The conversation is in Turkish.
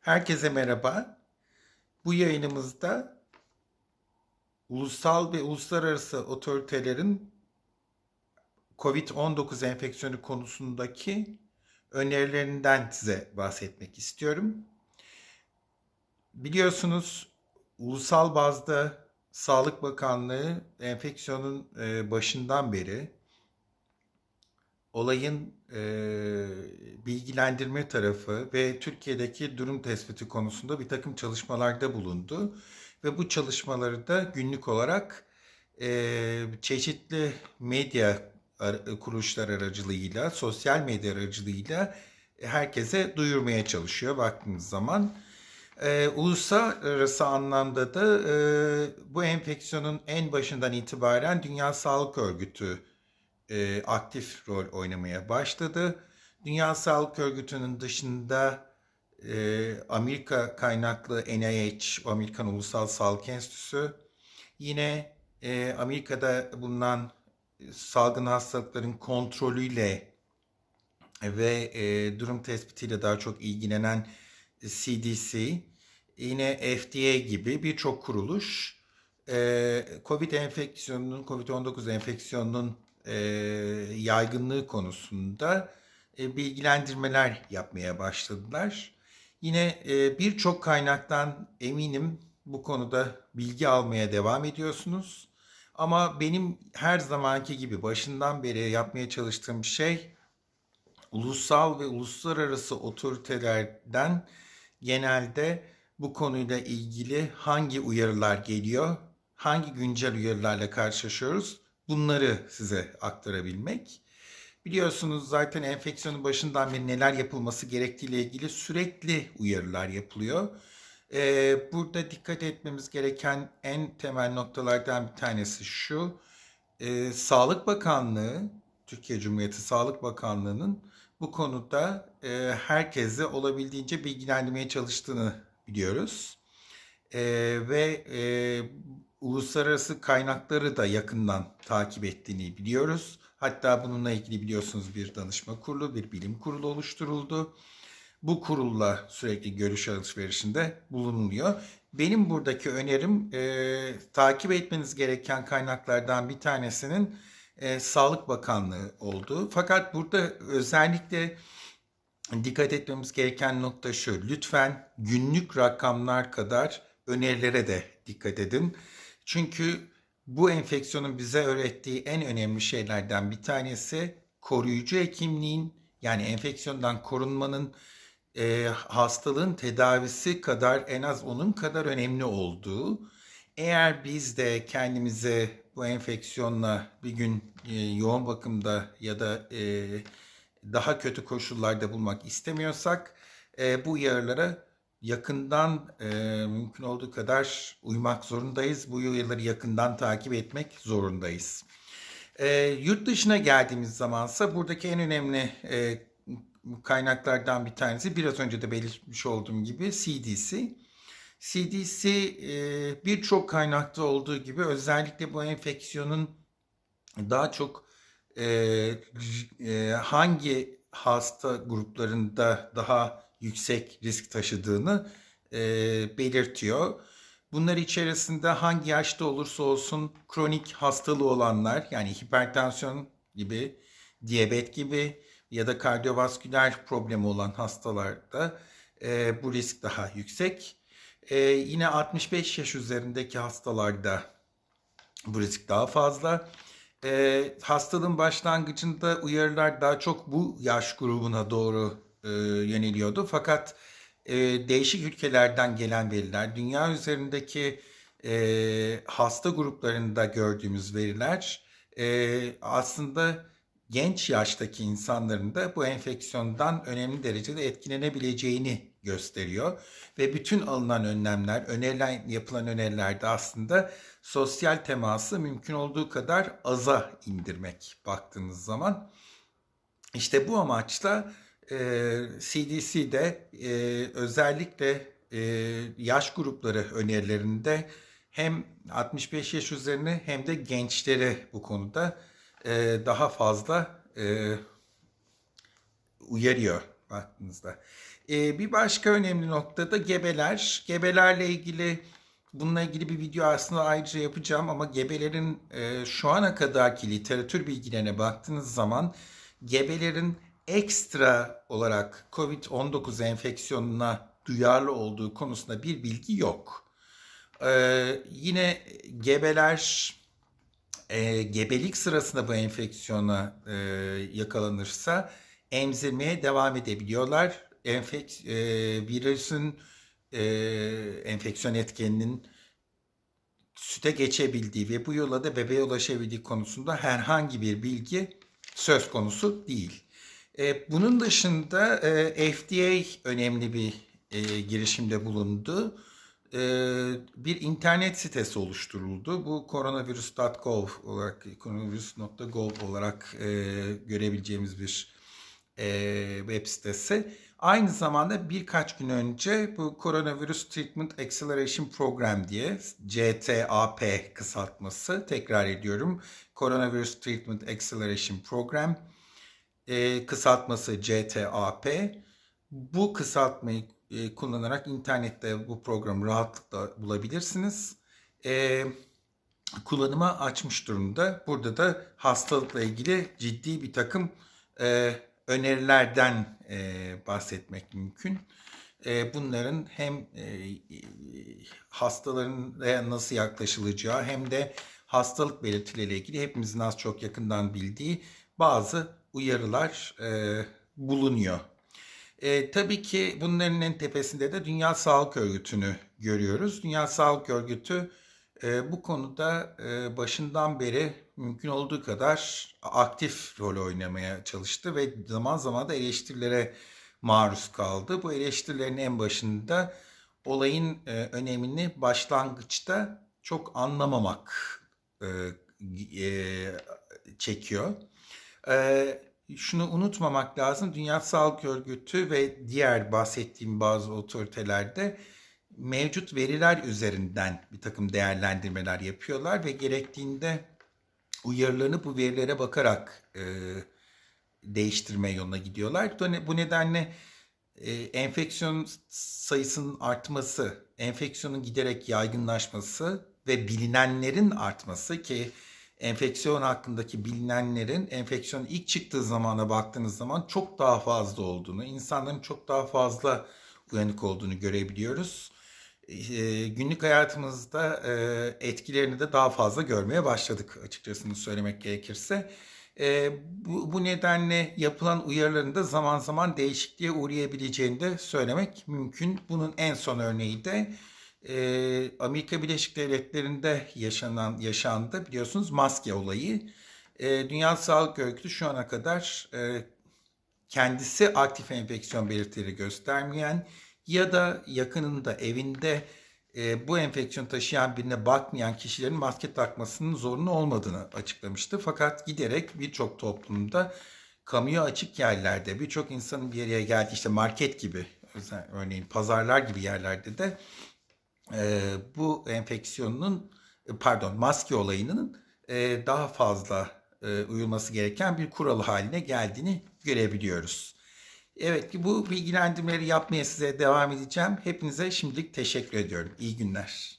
Herkese merhaba. Bu yayınımızda ulusal ve uluslararası otoritelerin COVID-19 enfeksiyonu konusundaki önerilerinden size bahsetmek istiyorum. Biliyorsunuz ulusal bazda Sağlık Bakanlığı enfeksiyonun e, başından beri olayın e, bilgilendirme tarafı ve Türkiye'deki durum tespiti konusunda bir takım çalışmalarda bulundu. Ve bu çalışmaları da günlük olarak e, çeşitli medya ar- kuruluşlar aracılığıyla, sosyal medya aracılığıyla herkese duyurmaya çalışıyor baktığınız zaman. E, uluslararası anlamda da e, bu enfeksiyonun en başından itibaren Dünya Sağlık Örgütü e, aktif rol oynamaya başladı. Dünya Sağlık Örgütü'nün dışında e, Amerika kaynaklı NIH, Amerikan Ulusal Sağlık Enstitüsü, yine e, Amerika'da bulunan salgın hastalıkların kontrolüyle ve e, durum tespitiyle daha çok ilgilenen CDC, yine FDA gibi birçok kuruluş e, COVID enfeksiyonunun, COVID-19 enfeksiyonunun e, yaygınlığı konusunda e, bilgilendirmeler yapmaya başladılar. Yine e, birçok kaynaktan eminim bu konuda bilgi almaya devam ediyorsunuz. Ama benim her zamanki gibi başından beri yapmaya çalıştığım şey ulusal ve uluslararası otoritelerden genelde bu konuyla ilgili hangi uyarılar geliyor, hangi güncel uyarılarla karşılaşıyoruz bunları size aktarabilmek. Biliyorsunuz zaten enfeksiyonun başından beri neler yapılması gerektiğiyle ilgili sürekli uyarılar yapılıyor. Ee, burada dikkat etmemiz gereken en temel noktalardan bir tanesi şu. Ee, Sağlık Bakanlığı, Türkiye Cumhuriyeti Sağlık Bakanlığı'nın bu konuda e, herkese olabildiğince bilgilendirmeye çalıştığını biliyoruz. E, ve e, uluslararası kaynakları da yakından takip ettiğini biliyoruz. Hatta bununla ilgili biliyorsunuz bir danışma kurulu, bir bilim kurulu oluşturuldu. Bu kurulla sürekli görüş alışverişinde bulunuluyor. Benim buradaki önerim e, takip etmeniz gereken kaynaklardan bir tanesinin e, Sağlık Bakanlığı olduğu. Fakat burada özellikle dikkat etmemiz gereken nokta şu. Lütfen günlük rakamlar kadar önerilere de dikkat edin. Çünkü bu enfeksiyonun bize öğrettiği en önemli şeylerden bir tanesi koruyucu hekimliğin yani enfeksiyondan korunmanın e, hastalığın tedavisi kadar en az onun kadar önemli olduğu. Eğer biz de kendimizi bu enfeksiyonla bir gün e, yoğun bakımda ya da e, daha kötü koşullarda bulmak istemiyorsak e, bu uyarılara yakından e, mümkün olduğu kadar uymak zorundayız. Bu uyarıları yakından takip etmek zorundayız. E, yurt dışına geldiğimiz zamansa buradaki en önemli e, kaynaklardan bir tanesi biraz önce de belirtmiş olduğum gibi CDC. CDC e, birçok kaynakta olduğu gibi özellikle bu enfeksiyonun daha çok e, e, hangi hasta gruplarında daha yüksek risk taşıdığını e, belirtiyor. Bunlar içerisinde hangi yaşta olursa olsun kronik hastalığı olanlar yani hipertansiyon gibi, diyabet gibi ya da kardiyovasküler problemi olan hastalarda e, bu risk daha yüksek. E, yine 65 yaş üzerindeki hastalarda bu risk daha fazla. E, hastalığın başlangıcında uyarılar daha çok bu yaş grubuna doğru e, yöneliyordu. Fakat e, değişik ülkelerden gelen veriler, dünya üzerindeki e, hasta gruplarında gördüğümüz veriler e, aslında genç yaştaki insanların da bu enfeksiyondan önemli derecede etkilenebileceğini gösteriyor. Ve bütün alınan önlemler, önerilen, yapılan önerilerde aslında sosyal teması mümkün olduğu kadar aza indirmek baktığınız zaman. İşte bu amaçla e, CDC'de e, özellikle e, yaş grupları önerilerinde hem 65 yaş üzerine hem de gençlere bu konuda e, daha fazla e, uyarıyor baktığınızda. Ee, bir başka önemli nokta da gebeler. Gebelerle ilgili bununla ilgili bir video aslında ayrıca yapacağım ama gebelerin e, şu ana kadarki literatür bilgilerine baktığınız zaman gebelerin ekstra olarak COVID-19 enfeksiyonuna duyarlı olduğu konusunda bir bilgi yok. Ee, yine gebeler e, gebelik sırasında bu enfeksiyona e, yakalanırsa emzirmeye devam edebiliyorlar. Enfek, e, virüsün e, enfeksiyon etkeninin süte geçebildiği ve bu yolla da bebeğe ulaşabildiği konusunda herhangi bir bilgi söz konusu değil. E, bunun dışında e, FDA önemli bir e, girişimde bulundu. Bir internet sitesi oluşturuldu. Bu coronavirus.gov olarak, coronavirus.gov olarak görebileceğimiz bir web sitesi. Aynı zamanda birkaç gün önce bu Coronavirus Treatment Acceleration Program diye CTAP kısaltması tekrar ediyorum. Coronavirus Treatment Acceleration Program e, kısaltması CTAP. Bu kısaltmayı e, kullanarak internette bu programı rahatlıkla bulabilirsiniz. E, kullanıma açmış durumda. Burada da hastalıkla ilgili ciddi bir takım e, önerilerden e, bahsetmek mümkün. E, bunların hem e, hastaların nasıl yaklaşılacağı hem de hastalık belirtileriyle ilgili hepimizin az çok yakından bildiği bazı uyarılar e, bulunuyor. E, tabii ki bunların en tepesinde de Dünya Sağlık Örgütü'nü görüyoruz. Dünya Sağlık Örgütü e, bu konuda e, başından beri mümkün olduğu kadar aktif rol oynamaya çalıştı ve zaman zaman da eleştirilere maruz kaldı. Bu eleştirilerin en başında olayın e, önemini başlangıçta çok anlamamak e, e, çekiyor. E, şunu unutmamak lazım. Dünya Sağlık Örgütü ve diğer bahsettiğim bazı otoritelerde mevcut veriler üzerinden bir takım değerlendirmeler yapıyorlar ve gerektiğinde uyarılarını bu verilere bakarak e, değiştirme yoluna gidiyorlar. Bu nedenle e, enfeksiyon sayısının artması, enfeksiyonun giderek yaygınlaşması ve bilinenlerin artması ki enfeksiyon hakkındaki bilinenlerin enfeksiyon ilk çıktığı zamana baktığınız zaman çok daha fazla olduğunu, insanların çok daha fazla uyanık olduğunu görebiliyoruz. E, günlük hayatımızda e, etkilerini de daha fazla görmeye başladık açıkçası söylemek gerekirse. E, bu, bu nedenle yapılan uyarıların da zaman zaman değişikliğe uğrayabileceğini de söylemek mümkün. Bunun en son örneği de e, Amerika Birleşik Devletleri'nde yaşanan yaşandı biliyorsunuz maske olayı. E, Dünya Sağlık Örgütü şu ana kadar e, kendisi aktif enfeksiyon belirtileri göstermeyen ya da yakınında evinde e, bu enfeksiyon taşıyan birine bakmayan kişilerin maske takmasının zorunlu olmadığını açıklamıştı. Fakat giderek birçok toplumda kamuya açık yerlerde birçok insanın bir yere geldiği işte market gibi örneğin pazarlar gibi yerlerde de e, bu enfeksiyonun pardon maske olayının e, daha fazla e, uyulması gereken bir kural haline geldiğini görebiliyoruz. Evet bu bilgilendirmeleri yapmaya size devam edeceğim. Hepinize şimdilik teşekkür ediyorum. İyi günler.